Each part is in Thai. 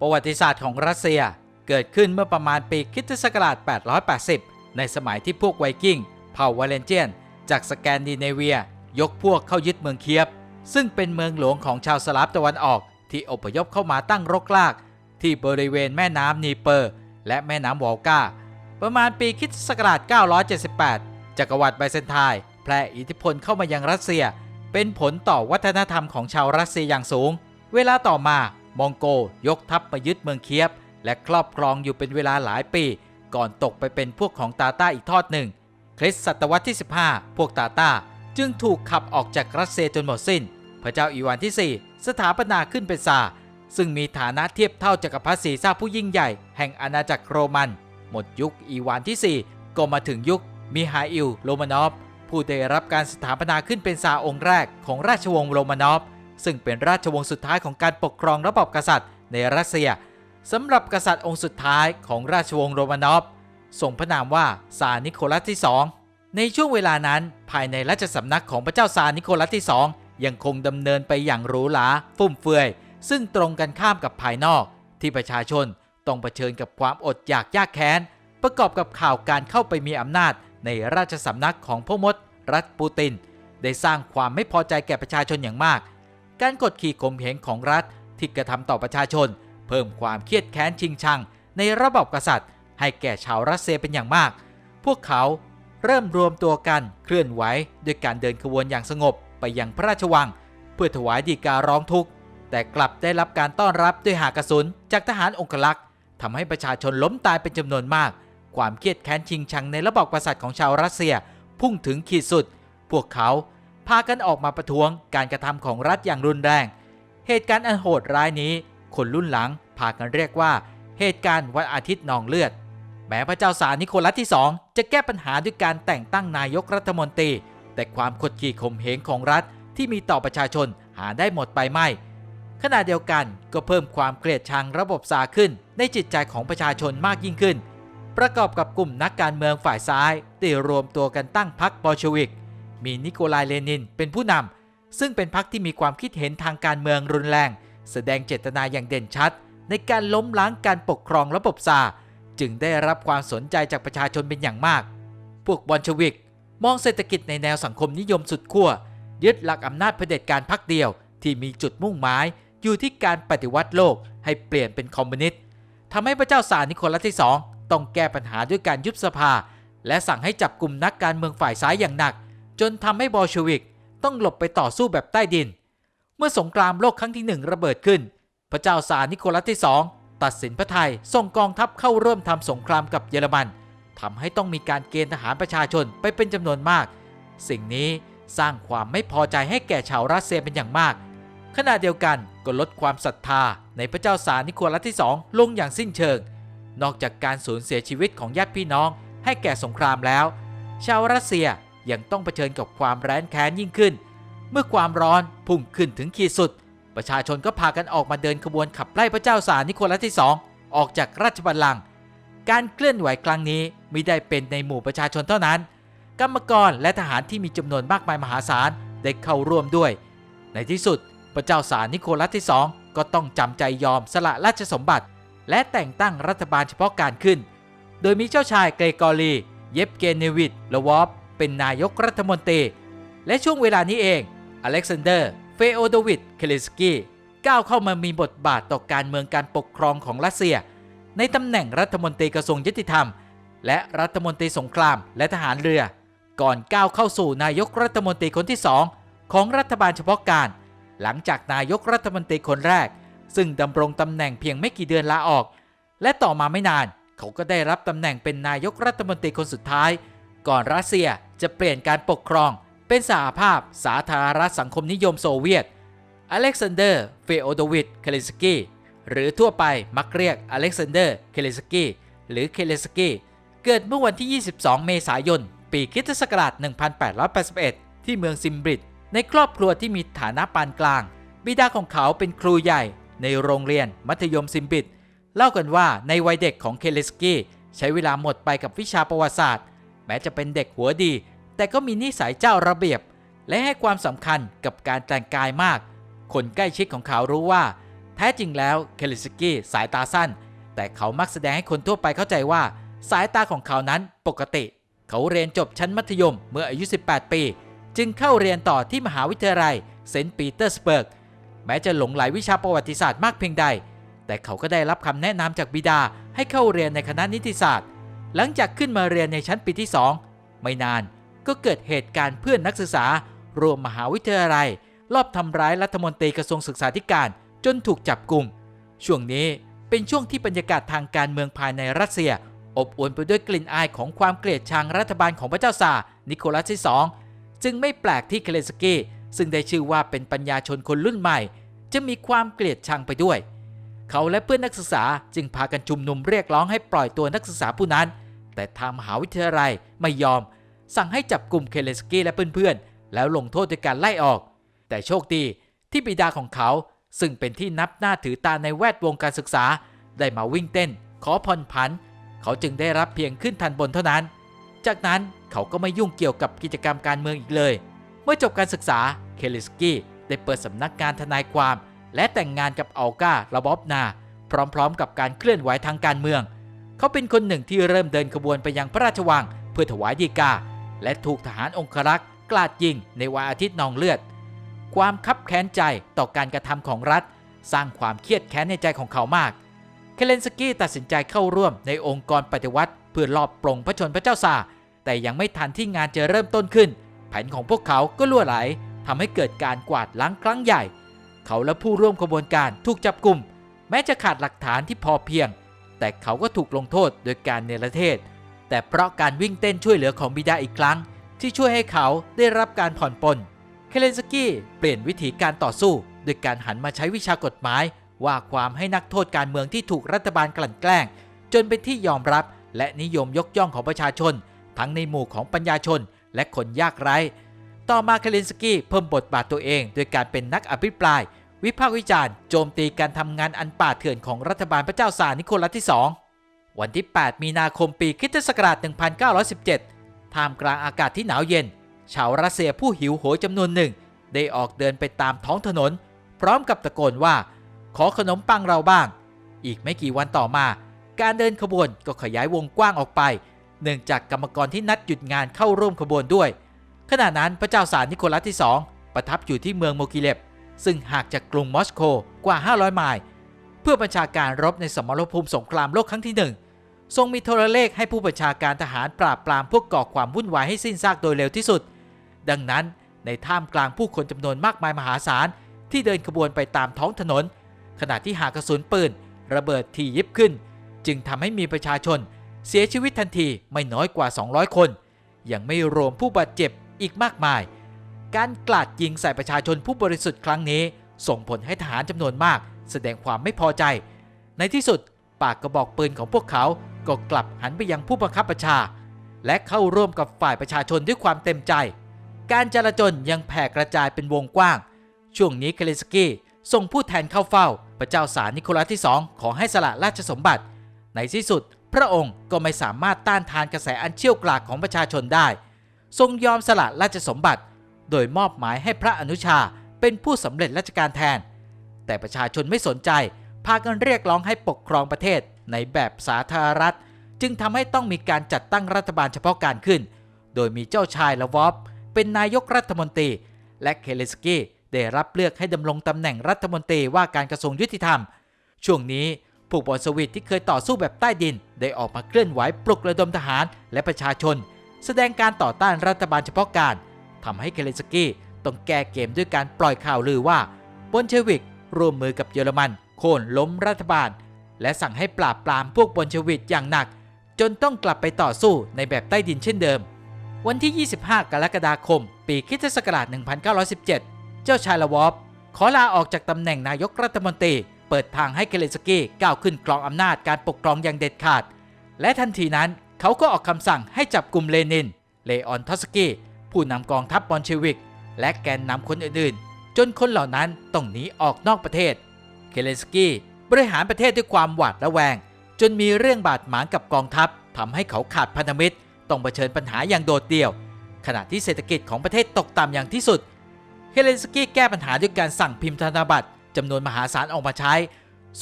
ประวัติศาสตร์ของรัสเซียเกิดขึ้นเมื่อประมาณปีคิตศักราช 880 ในสมัยที่พวกไวกิ้งเผ่าวาเลนเจียน จากสแกนดิเนเวีย ยกพวกเข้ายึดเมืองเคียบ ซึ่งเป็นเมืองหลวงของชาวสลาฟตะวันออก ที่อพยพเข้ามาตั้งรกราก ที่บริเวณแม่น้ำนีเปอร์ และแม่น้ำวอลกาประมาณปีคิตศักราช 978 จักรวรรดิไบเซนไทน์แพร่อิทธิพลเข้ามายังรัสเซีย เป็นผลต่อวัฒนธรรมของชาวรัสเซียอย่างสูง เวลาต่อมา มองโกยกทัพมายึดเมืองเคียบ และครอบครองอยู่เป็นเวลาหลายปี ก่อนตกไปเป็นพวกของตาต้าอีกทอดหนึ่ง คริสตศตวรรษที่ 15 พวกตาต้าจึงถูกขับออกจากรัสเซียจนหมดสิ้น พระเจ้าอีวานที่ 4 สถาปนาขึ้นเป็นซาซึ่งมีฐานะเทียบเท่าจักรพรรดิซีซ่าผู้ยิ่งใหญ่ แห่งอาณาจักรโรมัน หมดยุคอีวานที่ 4 ก็มาถึงยุคมิฮาอิลโรมานอฟผู้ได้รับการสถาปนาขึ้นเป็นซาองค์แรกของราชวงศ์โรมานอฟ ซึ่งเป็นราชวงศ์สุดท้ายของการปกครองระบอบกษัตริย์ในรัสเซียสำหรับกษัตริย์องค์สุดท้ายของราชวงศ์โรมานอฟส่งพระนามว่าซาร์นิโคลัสที่ 2 ในช่วงเวลานั้นภายในราชสำนักของพระเจ้าซาร์นิโคลัสที่ 2 ยังคงดำเนินไปอย่างหรูหราฟุ่มเฟือย ซึ่งตรงกันข้ามกับภายนอก ที่ประชาชนต้องเผชิญกับความอดอยากยากแค้น ประกอบกับข่าวการเข้าไปมีอำนาจในราชสำนักของพ่อมดรัฐปูติน ได้สร้างความไม่พอใจแก่ประชาชนอย่างมาก การกดขี่ข่มเหงของรัฐที่กระทำต่อประชาชน เพิ่มความเครียดแค้นชิงชัง ในระบอบกษัตริย์ ให้แก่ชาวรัสเซียเป็นอย่างมาก พวกเขาเริ่มรวมตัวกันเคลื่อนไหวด้วยการเดินขบวนอย่างสงบไปยังพระราชวัง เพื่อถวายดีการ้องทุกข์ แต่กลับได้รับการต้อนรับด้วยหากระสุนจากทหารองคลักษ์ทำให้ประชาชนล้มตายเป็นจำนวนมาก ความเครียดแค้นชิงชังในระบอบกษัตริย์ของชาวรัสเซีย พุ่งถึงขีดสุด พวกเขา พากันออกมาประท้วงการกระทำของรัฐอย่างรุนแรง เหตุการณ์อันโหดร้ายนี้ คนรุ่นหลังพากันเรียกว่า เหตุการณ์วันอาทิตย์นองเลือด แม้พระเจ้าสารนิโคลัสที่ 2 จะแก้ปัญหาด้วยการแต่งตั้งนายกรัฐมนตรี แต่ความกดขี่ข่มเหงของรัฐที่มีต่อประชาชนหาได้หมดไปไม่ ขณะเดียวกันก็เพิ่มความเกลียดชังระบบซาร์ขึ้น ในจิตใจของประชาชนมากยิ่งขึ้น ประกอบกับกลุ่มนักการเมืองฝ่ายซ้ายที่รวมตัวกันตั้งพรรคบอลชวิก มีนิโคลายเลนินเป็นผู้นำซึ่งเป็นพรรคที่มีความคิดเห็นทางการเมืองรุนแรง แสดงเจตนาอย่างเด่นชัด ในการล้มล้างการปกครองระบบซาจึงได้รับความสนใจจากประชาชนเป็นอย่างมาก พวกบอลชวิก มองเศรษฐกิจในแนวสังคมนิยมสุดขั้วยึดหลักอำนาจเผด็จการพรรคเดียวที่มีจุดมุ่งหมายอยู่ที่การปฏิวัติโลกให้เปลี่ยนเป็นคอมมิวนิสต์ทำให้พระเจ้าสารนิโคลัสที่2ต้องแก้ปัญหาด้วยการยุบสภา และสั่งให้จับกลุ่มนักการเมืองฝ่ายซ้ายอย่างหนัก จนทำให้บอลชวิกต้องหลบไปต่อสู้แบบใต้ดิน เมื่อสงครามโลกครั้งที่หนึ่งระเบิดขึ้น พระเจ้าสาร์นิโคลัสที่2ตัดสินพระไทยส่งกองทัพเข้าร่วมทำสงครามกับเยอรมันทำให้ต้องมีการเกณฑ์ทหารประชาชนไปเป็นจำนวนมาก สิ่งนี้สร้างความไม่พอใจให้แก่ชาวรัสเซียเป็นอย่างมาก ขณะเดียวกันก็ลดความศรัทธาในพระเจ้าสารนิโคลัสที่ 2 ลงอย่างสิ้นเชิง นอกจากการสูญเสียชีวิตของญาติพี่น้องให้แก่สงครามแล้ว ชาวรัสเซีย ยังต้องเผชิญกับความแร้นแค้นยิ่งขึ้น เมื่อความร้อนพุ่งขึ้นถึงขีดสุด ประชาชนก็พากันออกมาเดินขบวนขับไล่พระเจ้าสารนิโคลัสที่2องออกจากราชบัลลังก์การเคลื่อนไหวครั้งนี้ไม่ได้เป็นในหมู่ประชาชนเท่านั้น กรรมกรและทหารที่มีจำนวนมากมายมหาศาลได้เข้าร่วมด้วย ในที่สุดพระเจ้าสารนิโคลัสที่2ก็ต้องจำใจยอมสละราชสมบัติ และแต่งตั้งรัฐบาลเฉพาะการขึ้น โดยมีเจ้าชายเกรกอรี เยฟเกเนวิดลวอฟ เป็นนายกรัฐมนตรี และช่วงเวลานี้เองอเล็กซานเดอร์ เฟโอโดวิดเคเลสกี้ก้าวเข้ามามีบทบาทต่อการเมืองการปกครองของรัสเซีย ในตำแหน่งรัฐมนตรีกระทรวงยุติธรรม และรัฐมนตรีสงครามและทหารเรือ ก่อนก้าวเข้าสู่นายกรัฐมนตรีคนที่สองของรัฐบาลเฉพาะการ หลังจากนายกรัฐมนตรีคนแรก ซึ่งดำรงตำแหน่งเพียงไม่กี่เดือนลาออก และต่อมาไม่นาน เขาก็ได้รับตำแหน่งเป็นนายกรัฐมนตรีคนสุดท้าย ก่อนรัสเซียจะเปลี่ยนการปกครอง เป็นสหภาพสาธารณรัฐสังคมนิยมโซเวียต อเล็กซานเดอร์ เฟโอโดวิดเคเลสกี้หรือทั่วไปมักเรียกอเล็กซานเดอร์ เคเลสกี้หรือเคเลสกี้เกิดเมื่อวันที่ 22 เมษายน ปีคริสตศักราช 1881 ที่เมืองซิมบริดในครอบครัวที่มีฐานะปานกลาง บิดาของเขาเป็นครูใหญ่ในโรงเรียนมัธยมซิมบริดเล่ากันว่าในวัยเด็กของเคเลสกี้ใช้เวลาหมดไปกับวิชาประวัติศาสตร์ แม้จะเป็นเด็กหัวดี แต่ก็มีนิสัยเจ้าระเบียบ และให้ความสำคัญกับการแต่งกายมาก คนใกล้ชิดของเขารู้ว่า แท้จริงแล้วเคลิสกี้สายตาสั้น แต่เขามักแสดงให้คนทั่วไปเข้าใจว่า สายตาของเขานั้นปกติ เขาเรียนจบชั้นมัธยมเมื่ออายุ 18 ปี จึงเข้าเรียนต่อที่มหาวิทยาลัยเซนต์ปีเตอร์สเบิร์กแม้จะหลงไหลวิชาประวัติศาสตร์มากเพียงใด แต่เขาก็ได้รับคำแนะนำจากบิดาให้เข้าเรียนในคณะนิติศาสตร์ หลังจากขึ้นมาเรียนในชั้นปีที่ 2 ไม่นานก็เกิดเหตุการณ์เพื่อนนักศึกษารวมมหาวิทยาลัยลอบทำร้ายรัฐมนตรีกระทรวงศึกษาธิการจนถูกจับกลุ่ม ช่วงนี้เป็นช่วงที่บรรยากาศทางการเมืองภายในรัสเซีย อบอวลไปด้วยกลิ่นอายของความเกลียดชังรัฐบาลของพระเจ้าซานิโคลัสที่ 2 จึงไม่แปลกที่เคเลนสกี้ซึ่งได้ชื่อว่าเป็นปัญญาชนคนรุ่นใหม่ จะมีความเกลียดชังไปด้วย เขาและเพื่อนนักศึกษาจึงพากันชุมนุมเรียกร้องให้ปล่อยตัวนักศึกษาผู้นั้น แต่ทางมหาวิทยาลัยไม่ยอม สั่งให้จับกลุ่มเคเลสกี้และเพื่อนๆ แล้วลงโทษด้วยการไล่ออก แต่โชคดีที่บิดาของเขาซึ่งเป็นที่นับหน้าถือตาในแวดวงการศึกษา ได้มาวิ่งเต้น ขอผ่อนผัน เขาจึงได้รับเพียงขึ้นทันบนเท่านั้น จากนั้นเขาก็ไม่ยุ่งเกี่ยวกับกิจกรรมการเมืองอีกเลย เมื่อจบการศึกษาเคเลสกี้ได้เปิดสำนักงานทนายความ และแต่งงานกับอัลกาลาบอบนา พร้อมๆ กับการเคลื่อนไหวทางการเมือง เขาเป็นคนหนึ่งที่เริ่มเดินขบวนไปยังพระราชวัง เพื่อถวายดีกา และถูกทหารองครักษ์กลาดยิงในวันอาทิตย์นองเลือด ความคับแค้นใจต่อการกระทำของรัฐ สร้างความเครียดแค้นในใจของเขามาก เคเลนสกี้ตัดสินใจเข้าร่วมในองค์กรปฏิวัติ เพื่อลอบปลงพระชนพระเจ้าซาแต่ยังไม่ทันที่งานจะเริ่มต้นขึ้น แผนของพวกเขาก็ล่วไหลทำให้เกิดการกวาดล้างครั้งใหญ่ เขาและผู้ร่วมขบวนการถูกจับกลุ่ม แม้จะขาดหลักฐานที่พอเพียง แต่เขาก็ถูกลงโทษโดยการเนรเทศ แต่เพราะการวิ่งเต้นช่วยเหลือของบิดาอีกครั้ง ที่ช่วยให้เขาได้รับการผ่อนปลนเคเลนสกี้เปลี่ยนวิธีการต่อสู้โดยการหันมาใช้วิชากฎหมาย ว่าความให้นักโทษการเมืองที่ถูกรัฐบาลกลั่นแกล้ง จนเป็นที่ยอมรับและนิยมยกย่องของประชาชน ทั้งในหมู่ของปัญญาชนและคนยากไร้ ต่อมาคเลนสกี้เพิ่มบทบาทตัวเอง โดยการเป็นนักอภิปราย วิพากษ์วิจารณ์โจมตีการทำงานอันป่าเถื่อนของรัฐบาลพระเจ้าซาร์นิโคลัสที่ 2 วันที่ 8 มีนาคมปีคริสตศักราช 1917 ท่ามกลางอากาศที่หนาวเย็น ชาวรัสเซียผู้หิวโหยจำนวนหนึ่ง ได้ออกเดินไปตามท้องถนน พร้อมกับตะโกนว่า ขอขนมปังเราบ้าง อีกไม่กี่วันต่อมา การเดินขบวนก็ขยายวงกว้างออกไป เนื่องจากกรรมกรที่นัดหยุดงานเข้าร่วมขบวนด้วย ขณะนั้นพระเจ้าสารนิโคลัสที่ 2 ประทับอยู่ที่เมืองโมกิเลบซึ่งห่างจากกรุงมอสโกกว่า 500 ไมล์เพื่อบัญชาการรบในสมรภูมิสงครามโลกครั้งที่หนึ่งทรงมีโทรเลขให้ผู้บัญชาการทหารปราบปรามพวกก่อความวุ่นวายให้สิ้นซากโดยเร็วที่สุด ดังนั้นในท่ามกลางผู้คนจำนวนมากมายมหาศาลที่เดินขบวนไปตามท้องถนน ขณะที่หากระสุนปืน ระเบิดที่ยิบขึ้น จึงทำให้มีประชาชน เสียชีวิตทันทีไม่น้อยกว่า 200 คน ยังไม่รวมผู้บาดเจ็บ อีกมากมาย การกลาดยิงใส่ประชาชนผู้บริสุทธิ์ครั้งนี้ ส่งผลให้ทหารจำนวนมาก แสดงความไม่พอใจ ในที่สุดปากกระบอกปืนของพวกเขาก็กลับหันไปยังผู้บังคับบัญชา และเข้าร่วมกับฝ่ายประชาชนด้วยความเต็มใจ การจลาจลยังแผ่กระจายเป็นวงกว้าง ช่วงนี้เคเลนสกี้ส่งผู้แทนเข้าเฝ้า พระเจ้าสารนิโคลัสที่สองขอให้สละราชสมบัติ ในที่สุด พระองค์ก็ไม่สามารถต้านทานกระแสอันเชี่ยวกรากของประชาชนได้ ทรงยอมสละราชสมบัติ โดยมอบหมายให้พระอนุชาเป็นผู้สำเร็จราชการแทน แต่ประชาชนไม่สนใจ พากันเรียกร้องให้ปกครองประเทศในแบบสาธารณรัฐ จึงทำให้ต้องมีการจัดตั้งรัฐบาลเฉพาะการขึ้น โดยมีเจ้าชายลาวอฟเป็นนายกรัฐมนตรี และเคเลสกี้ได้รับเลือกให้ดำรงตำแหน่งรัฐมนตรีว่าการกระทรวงยุติธรรม ช่วงนี้พวกบอลสวิตที่เคยต่อสู้แบบใต้ดิน ได้ออกมาเคลื่อนไหวปลุกระดมทหารและประชาชน แสดงการต่อต้านรัฐบาลเฉพาะการทำให้เคเลสกี้ต้องแก้เกมด้วยการปล่อยข่าวลือว่าบอลเชวิกร่วมมือกับเยอรมัน โค่นล้มรัฐบาล และสั่งให้ปราบปรามพวกบอลเชวิกอย่างหนัก จนต้องกลับไปต่อสู้ในแบบใต้ดินเช่นเดิม วันที่ 25 กรกฎาคม ปีคิศักราช 1917 เจ้าชายลาวอฟขอลาออกจากตำแหน่งนายกรัฐมนตรี เปิดทางให้เคเลสกี้ก้าวขึ้นครองอำนาจการปกครองอย่างเด็ดขาด และทันทีนั้น เขาก็ออกคำสั่งให้จับกลุ่มเลนิน เลออนทอสกี้ ผู้นำกองทัพบอลเชวิก และแกนนำคนอื่นๆ จนคนเหล่านั้นต้องหนีออกนอกประเทศ เคเลนสกี้บริหารประเทศด้วยความหวาดระแวง จนมีเรื่องบาดหมางกับกองทัพทำให้เขาขาดพันธมิตร ต้องเผชิญปัญหาอย่างโดดเดี่ยว ขณะที่เศรษฐกิจของประเทศตกต่ำอย่างที่สุด เคเลนสกี้แก้ปัญหาด้วยการสั่งพิมพ์ธนบัตรจำนวนมหาศาลออกมาใช้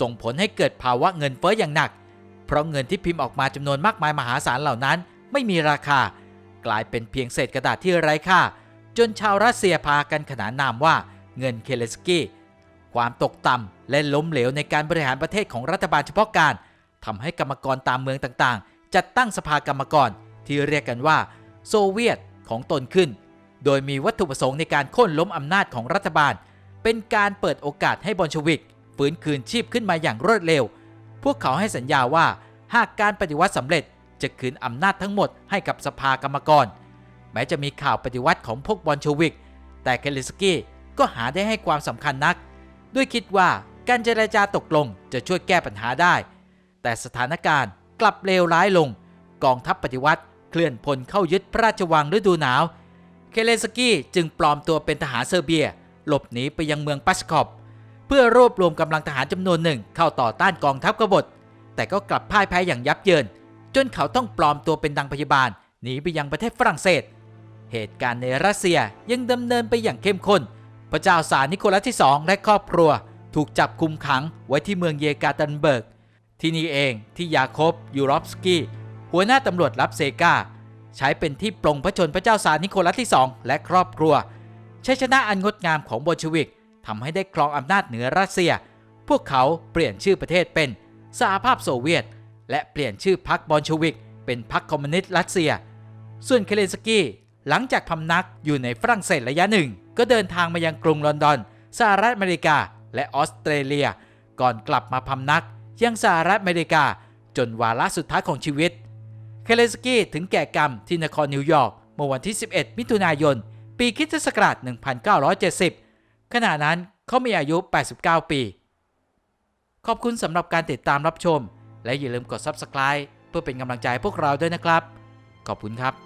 ส่งผลให้เกิดภาวะเงินเฟ้ออย่างหนัก เพราะเงินที่พิมพ์ออกมาจำนวนมากมายมหาศาลเหล่านั้น ไม่มีราคา กลายเป็นเพียงเศษกระดาษที่ไร้ค่า จนชาวรัสเซียพากันขนานนามว่าเงินเคเลสกี้ความตกต่ำและล้มเหลวในการบริหารประเทศของรัฐบาลเฉพาะการทำให้กรรมกรตามเมืองต่างๆ จัดตั้งสภากรรมกรที่เรียกกันว่า โซเวียตของตนขึ้น โดยมีวัตถุประสงค์ในการโค่นล้มอำนาจของรัฐบาล เป็นการเปิดโอกาสให้บอลชวิก ฟื้นคืนชีพขึ้นมาอย่างรวดเร็ว พวกเขาให้สัญญาว่าหากการปฏิวัติสำเร็จจะคืนอำนาจทั้งหมดให้กับสภากรรมกร แม้จะมีข่าวปฏิวัติของพวกบอลชวิก แต่เคเลสกี้ก็หาได้ให้ความสำคัญนัก ด้วยคิดว่าการเจรจาตกลงจะช่วยแก้ปัญหาได้ แต่สถานการณ์กลับเลวร้ายลง กองทัพปฏิวัติเคลื่อนพลเข้ายึดพระราชวังฤดูหนาว เคเลสกี้จึงปลอมตัวเป็นทหารเซอร์เบีย หลบหนีไปยังเมืองปัสคอบ เพื่อรวบรวมกำลังทหารจำนวนหนึ่งเข้าต่อต้านกองทัพกบฏ แต่ก็กลับพ่ายแพ้อย่างยับเยิน จนเขาต้องปลอมตัวเป็นดังพยาบาลหนีไปยังประเทศฝรั่งเศส เหตุการณ์ในรัสเซียยังดำเนินไปอย่างเข้มข้น พระเจ้าสารนิโคลัสที่2และครอบครัว ถูกจับคุมขังไว้ที่เมืองเยกาตันเบิร์ก ที่นี่เองที่ยาคบยูรอฟสกี้หัวหน้าตำรวจรับเซกาใช้เป็นที่ปลงพระชนพระเจ้าสารนิโคลัสที่2และครอบครัวชัยชนะอันงดงามของโบลชวิก ทำให้ได้ครองอำนาจเหนือรัสเซีย พวกเขาเปลี่ยนชื่อประเทศเป็นสหภาพโซเวียต และเปลี่ยนชื่อพรรคบอลชวิก เป็นพรรคคอมมิวนิสต์รัสเซีย ส่วนเคเลนสกี้หลังจากพำนักอยู่ในฝรั่งเศสระยะหนึ่ง ก็เดินทางมายังกรุงลอนดอนสหรัฐอเมริกา และออสเตรเลีย ก่อนกลับมาพำนักยังสหรัฐอเมริกา จนวาระสุดท้ายของชีวิต เคเลนสกี้ถึงแก่กรรมที่นครนิวยอร์กเมื่อวันที่ 11 มิถุนายน ปีคริสตศักราช1970 ขณะนั้นเขามีอายุ 89 ปี ขอบคุณสำหรับการติดตามรับชม และอย่าลืมกด Subscribe เพื่อเป็นกำลังใจให้พวกเราด้วยนะครับ ขอบคุณครับ